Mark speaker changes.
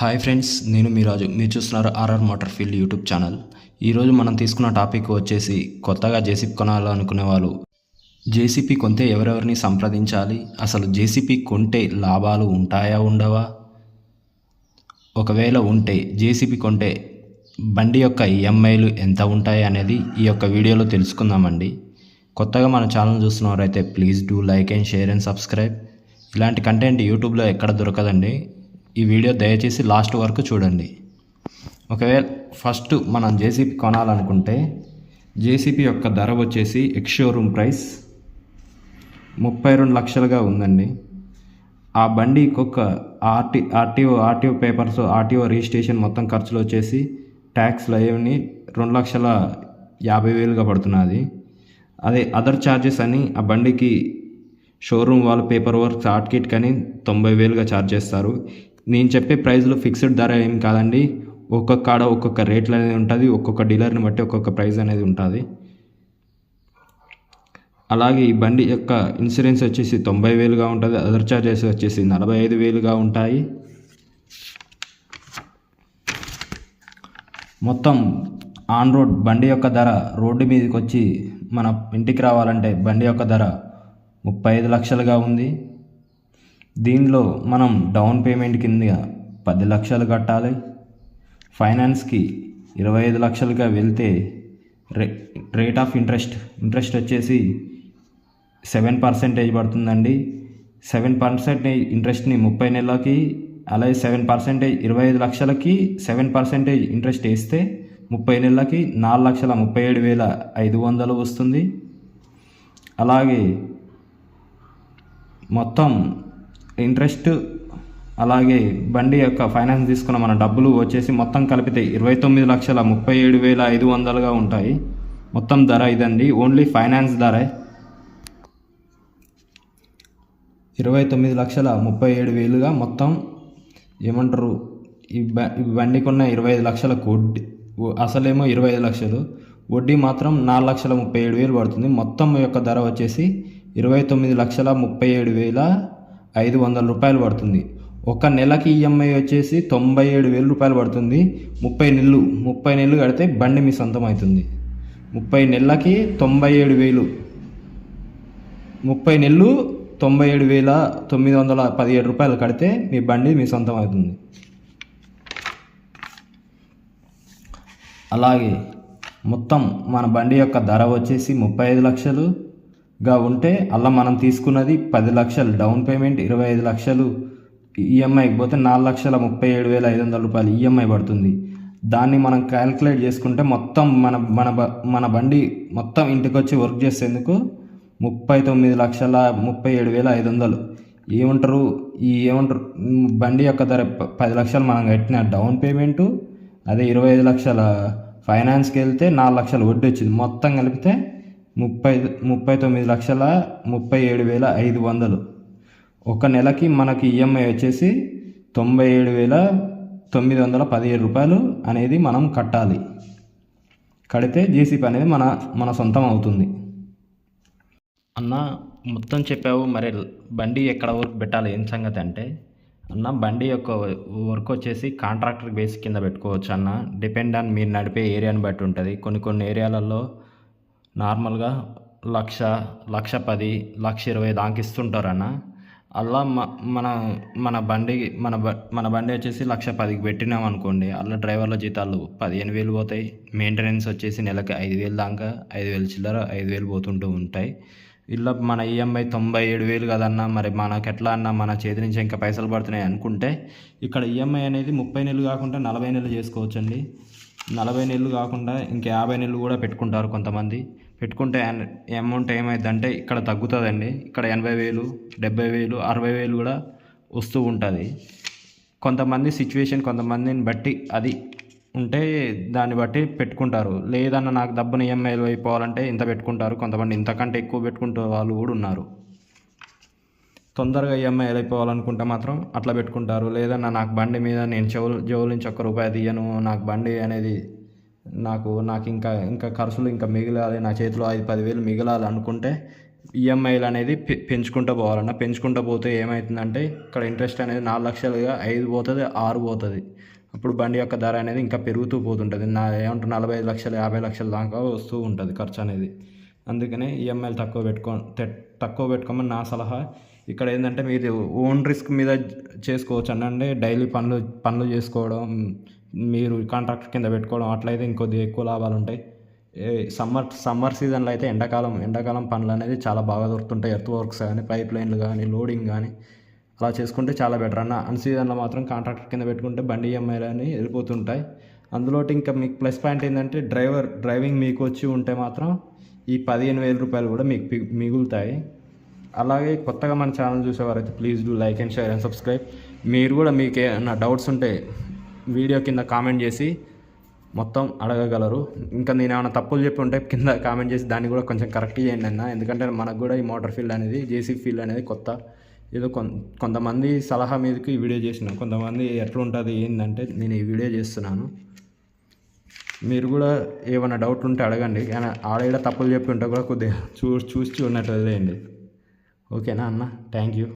Speaker 1: Hi friends నేను మీ రాజు. మీరు చూస్తున్నారు RR motor field YouTube channel. ఈరోజు మనం తీసుకున్న టాపిక్ వచ్చేసి కొత్తగా జేసీపీ కొనాలనుకునే వాళ్ళు. జేసీపీ కొంటే ఎవరెవరిని సంప్రదించాలి? అసలు జేసీపీ కొంటే లాభాలు ఉంటాయా ఉండవా? ఒకవేళ ఉంటే జేసీపీ కొంటే బండి యొక్క ఈఎంఐలు ఎంత ఉంటాయి అనేది ఈ యొక్క వీడియోలో తెలుసుకుందామండి. కొత్తగా మన channel చూస్తున్నవారైతే please do like and share and subscribe. ఇలాంటి కంటెంట్ యూట్యూబ్లో ఎక్కడ దొరకదండి. ఈ వీడియో దయచేసి లాస్ట్ వరకు చూడండి. ఒకవేళ ఫస్ట్ మనం జేసీపీ కొనాలనుకుంటే జేసీపీ యొక్క ధర వచ్చేసి ఎక్స్ షోరూమ్ ప్రైస్ ముప్పై రెండు లక్షలుగా ఉందండి. ఆ బండి ఒక RT RTO RTO papers RTO registration మొత్తం ఖర్చులు వచ్చేసి ట్యాక్స్లు అయ్యని రెండు లక్షల యాభై వేలుగా పడుతున్నది. అదే అదర్ ఛార్జెస్ అని ఆ బండికి షోరూమ్ వాళ్ళ పేపర్ వర్క్ ఆర్ట్ కిట్ కానీ తొంభై వేలుగా ఛార్జ్ చేస్తారు. నేను చెప్పే ప్రైస్లో ఫిక్స్డ్ ధర ఏం కాదండి. ఒక్కొక్క కాడ ఒక్కొక్క రేట్లు అనేది ఉంటుంది. ఒక్కొక్క డీలర్ని బట్టి ఒక్కొక్క ప్రైస్ అనేది ఉంటుంది. అలాగే ఈ బండి యొక్క ఇన్సూరెన్స్ వచ్చేసి తొంభై వేలుగా ఉంటుంది. అదర్ ఛార్జెస్ వచ్చేసి నలభై ఐదు వేలుగా ఉంటాయి. మొత్తం ఆన్ రోడ్ బండి యొక్క ధర రోడ్డు మీదకి వచ్చి మన ఇంటికి రావాలంటే బండి యొక్క ధర ముప్పై ఐదు లక్షలుగా ఉంది. దీనిలో మనం డౌన్ పేమెంట్ కింద పది లక్షలు కట్టాలి. ఫైనాన్స్కి ఇరవై ఐదు లక్షలుగా వెళ్తే రే రేట్ ఆఫ్ ఇంట్రెస్ట్ ఇంట్రెస్ట్ వచ్చేసి సెవెన్ పర్సెంటేజ్ పడుతుందండి. సెవెన్ పర్సెంటేజ్ ఇంట్రెస్ట్ని ముప్పై నెలలకి అలాగే సెవెన్ పర్సెంటేజ్ ఇరవై ఐదు లక్షలకి సెవెన్ పర్సెంటేజ్ ఇంట్రెస్ట్ వేస్తే ముప్పై నెలలకి నాలుగు లక్షల ముప్పై ఏడు వేల ఐదు వందలు వస్తుంది. అలాగే మొత్తం ఇంట్రెస్ట్ అలాగే బండి యొక్క ఫైనాన్స్ తీసుకున్న మన డబ్బులు వచ్చేసి మొత్తం కలిపితే ఇరవై తొమ్మిది లక్షల ముప్పై ఏడు వేల ఐదు వందలుగా ఉంటాయి. మొత్తం ధర ఇదండి. ఓన్లీ ఫైనాన్స్ ధరే. ఇరవై తొమ్మిది లక్షల ముప్పై ఏడు వేలుగా మొత్తం ఏమంటారు? ఈ బ బండికి ఉన్న ఇరవై ఐదు లక్షలకు వడ్డీ అసలేమో ఇరవై ఐదు లక్షలు. వడ్డీ మాత్రం నాలుగు లక్షల ముప్పై ఏడు వేలు పడుతుంది. మొత్తం యొక్క ధర వచ్చేసి ఇరవై తొమ్మిది లక్షల ముప్పై ఏడు వేల ఐదు వందల రూపాయలు పడుతుంది. ఒక నెలకి ఈఎంఐ వచ్చేసి తొంభై ఏడు వేల రూపాయలు పడుతుంది. ముప్పై నెలలు ముప్పై నెలలు కడితే బండి మీ సొంతం అవుతుంది. ముప్పై నెలలకి తొంభై ఏడు వేలు. ముప్పై నెలలు తొంభై ఏడు వేల తొమ్మిది వందల పదిహేడు రూపాయలు కడితే మీ బండి మీ సొంతం అవుతుంది. అలాగే మొత్తం మన బండి యొక్క ధర వచ్చేసి ముప్పై ఐదు లక్షలు. గా ఉంటే అలా మనం తీసుకున్నది పది లక్షలు డౌన్ పేమెంట్ ఇరవై ఐదు లక్షలు ఈఎంఐకి పోతే నాలుగు లక్షల ముప్పై ఏడు వేల ఐదు వందల రూపాయలు ఈఎంఐ పడుతుంది. దాన్ని మనం క్యాల్కులేట్ చేసుకుంటే మొత్తం మన మన బ మన బండి మొత్తం ఇంటికి వచ్చి వర్క్ చేసేందుకు ముప్పై తొమ్మిది లక్షల ముప్పై ఏడు వేల ఐదు వందలు. ఏమంటారు? ఈ ఏమంటారు? బండి యొక్క ధర పది లక్షలు మనం కట్టిన డౌన్ పేమెంటు అదే ఇరవై ఐదు లక్షల ఫైనాన్స్కి వెళ్తే నాలుగు లక్షలు వడ్డీ వచ్చింది మొత్తం కలిపితే ముప్పై ముప్పై తొమ్మిది లక్షల ముప్పై ఏడు వేల ఐదు వందలు. ఒక నెలకి మనకి ఈఎంఐ వచ్చేసి తొంభై ఏడు వేల తొమ్మిది వందల పదిహేడు రూపాయలు అనేది మనం కట్టాలి. కడితే జీసీపీ అనేది మన మన సొంతం అవుతుంది. అన్న మొత్తం చెప్పావు మరి బండి ఎక్కడ వర్క్ పెట్టాలి ఏం సంగతి అంటే? అన్న బండి యొక్క వర్క్ వచ్చేసి కాంట్రాక్టర్ బేస్ కింద పెట్టుకోవచ్చు అన్న. డిపెండ్ ఆన్ మీరు నడిపే ఏరియాని బట్టి ఉంటుంది. కొన్ని కొన్ని ఏరియాలలో నార్మల్గా లక్ష లక్ష పది లక్ష ఇరవై దాకా ఇస్తుంటారు అన్న అలా మ- మన మన బండి మన బ మన బండి వచ్చేసి లక్ష పదికి పెట్టినాం అనుకోండి అలా డ్రైవర్ల జీతాలు పదిహేను వేలు పోతాయి. మెయింటెనెన్స్ వచ్చేసి నెలకి ఐదు వేలు దాకా ఐదు వేలు చిల్లర ఐదు వేలు పోతుంటూ ఉంటాయి. ఇలా మన ఈఎంఐ తొంభై ఏడు వేలు కదన్నా మరి మనకి ఎట్లా అన్నా మన చేతి నుంచి ఇంకా పైసలు పడుతున్నాయి అనుకుంటే ఇక్కడ ఈఎంఐ అనేది ముప్పై నెలలు కాకుండా నలభై నెలలు చేసుకోవచ్చండి. నలభై నెలలు కాకుండా ఇంకా యాభై నెలలు కూడా పెట్టుకుంటారు కొంతమంది. పెట్టుకుంటే అమౌంట్ ఏమైందంటే ఇక్కడ తగ్గుతుందండి. ఇక్కడ ఎనభై వేలు డెబ్బై వేలు అరవై వేలు కూడా వస్తూ ఉంటుంది. కొంతమంది సిచ్యువేషన్ కొంతమందిని బట్టి అది ఉంటే దాన్ని బట్టి పెట్టుకుంటారు. లేదన్న నాకు డబ్బుని ఈఎంఐలు అయిపోవాలంటే ఇంత పెట్టుకుంటారు. కొంతమంది ఇంతకంటే ఎక్కువ పెట్టుకుంటే వాళ్ళు కూడా ఉన్నారు. తొందరగా ఈఎంఐలు అయిపోవాలనుకుంటే మాత్రం అట్లా పెట్టుకుంటారు. లేదన్నా నాకు బండి మీద నేను చెవులు చెవుల నుంచి ఒక్క రూపాయి తీయను నాకు బండి అనేది నాకు నాకు ఇంకా ఇంకా ఖర్చులు ఇంకా మిగిలాలి నా చేతిలో ఐదు పదివేలు మిగిలాలి అనుకుంటే ఈఎంఐలు అనేది పెంచుకుంటూ పోవాలన్న. పెంచుకుంటూ పోతే ఏమవుతుందంటే ఇక్కడ ఇంట్రెస్ట్ అనేది నాలుగు లక్షలుగా ఐదు పోతుంది ఆరు పోతుంది. అప్పుడు బండి యొక్క ధర అనేది ఇంకా పెరుగుతూ పోతుంటుంది. నా ఏమంటారు నలభై ఐదు లక్షలు యాభై లక్షల దాకా వస్తూ ఉంటుంది ఖర్చు అనేది. అందుకనే ఈఎంఐలు తక్కువ పెట్టుకో తక్కువ పెట్టుకోమని నా సలహా. ఇక్కడ ఏంటంటే మీరు ఓన్ రిస్క్ మీద చేసుకోవచ్చు అన్న. అంటే డైలీ పనులు పనులు చేసుకోవడం మీరు కాంట్రాక్ట్ కింద పెట్టుకోవడం అట్లయితే ఇంకొద్ది ఎక్కువ లాభాలు ఉంటాయి. సమ్మర్ సమ్మర్ సీజన్లో అయితే ఎండాకాలం ఎండాకాలం పనులు అనేది చాలా బాగా దొరుకుతుంటాయి. ఎర్త్ వర్క్స్ కానీ పైప్ లైన్లు కానీ లోడింగ్ కానీ అలా చేసుకుంటే చాలా బెటర్ అన్న అన్ సీజన్లో మాత్రం కాంట్రాక్ట్ కింద పెట్టుకుంటే బండి ఈఎంఐలు అని వెళ్ళిపోతుంటాయి. అందులో ఇంకా మీకు ప్లస్ పాయింట్ ఏంటంటే డ్రైవర్ డ్రైవింగ్ మీకు వచ్చి ఉంటే మాత్రం ఈ పదిహేను వేల రూపాయలు కూడా మీకు మిగులుతాయి. అలాగే కొత్తగా మన channel చూసేవారైతే please do like and share and subscribe మీరు కూడా మీకు ఏమైనా డౌట్స్ ఉంటే వీడియో కింద కామెంట్ చేసి మొత్తం అడగగలరు. ఇంకా నేను ఏమైనా తప్పులు చెప్పి ఉంటే కింద కామెంట్ చేసి దాన్ని కూడా కొంచెం కరెక్ట్ చేయండి అన్న. ఎందుకంటే మనకు కూడా ఈ మోటార్ ఫీల్డ్ అనేది జేసీ ఫీల్డ్ అనేది కొత్త. ఏదో కొంతమంది సలహా మీదకి ఈ వీడియో చేసిన కొంతమంది ఎట్లుంటుంది ఏంటంటే నేను ఈ వీడియో చేస్తున్నాను. మీరు కూడా ఏమైనా డౌట్ ఉంటే అడగండి. కానీ ఆడ తప్పులు చెప్పి ఉంటే కూడా కొద్దిగా చూ చూసి చూడనట్టు వదిలేయండి. ఓకేనా అన్న? Thank you